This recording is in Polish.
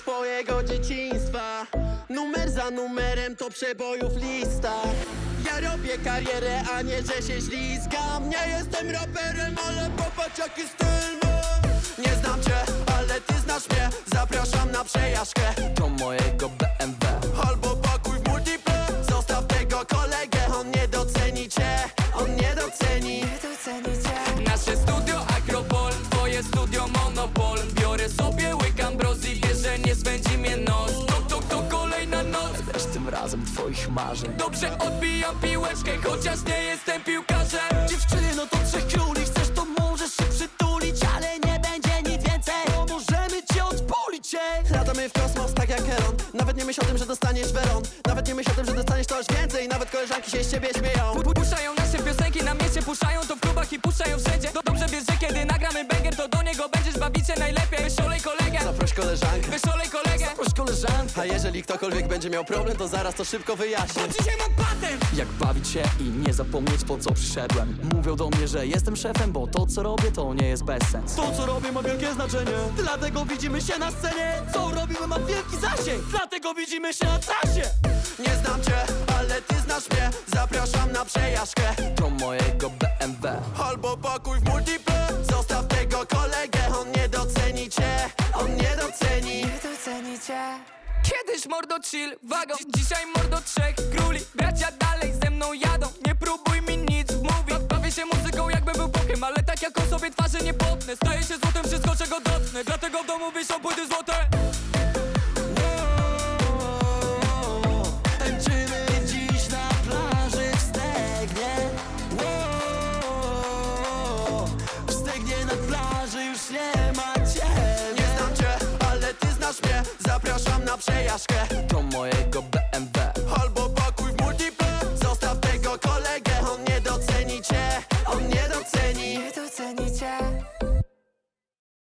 twojego dzieciństwa. Numer za numerem to przebojów lista. Ja robię karierę, a nie że się ślizgam. Nie jestem raperem, ale popatrz jaki styl mam. Nie znam cię, ale ty znasz mnie. Zapraszam na przejażdżkę. Do mojego BMW Albo pakuj w multiple. Zostaw tego kolegę, on nie doceni cię. On nie doceni. Nasze studio tym razem twoich marzeń. Dobrze odbijam piłeczkę, chociaż nie jestem piłkarzem. Dziewczyny, no to trzech króli Chcesz to możesz się przytulić Ale nie będzie nic więcej. Bo możemy cię odpolić, ej Latamy w kosmos tak jak Elon. Nawet nie myśl o tym, że dostaniesz weron Nawet nie myśl o tym, że dostaniesz coś więcej. Nawet koleżanki się z ciebie śmieją. Pu- Puszczają nasze piosenki na mieście, puszczają to w klubach i puszczają wszędzie. Do, Dobrze wiesz, że kiedy nagramy banger, to do niego będziesz bawić się najlepiej. Wyszolej kolegę, Zaproś koleżankę. Wyszolej A jeżeli ktokolwiek będzie miał problem, to zaraz to szybko wyjaśnię. Dzisiaj mam patent! Jak bawić się i nie zapomnieć po co przyszedłem. Mówią do mnie, że jestem szefem, bo to co robię to nie jest bez sens To co robię ma wielkie znaczenie. Dlatego widzimy się na scenie. Co robimy ma wielki zasięg. Dlatego widzimy się na trasie. Nie znam cię, ale ty znasz mnie. Zapraszam na przejażdżkę. Do mojego BMW Kiedyś mordo chill, wagon. Dzisiaj mordo trzech króli. Bracia dalej ze mną jadą. Nie próbuj mi nic wmówić Bawię się muzyką jakby był bokiem Ale tak jak on sobie twarzy nie potnę Staje się złotem wszystko czego dotknę Dlatego w domu wiszą płyty złote. Tańczymy dziś na plaży. W Stegnie. Na plaży już nie przejażdżkę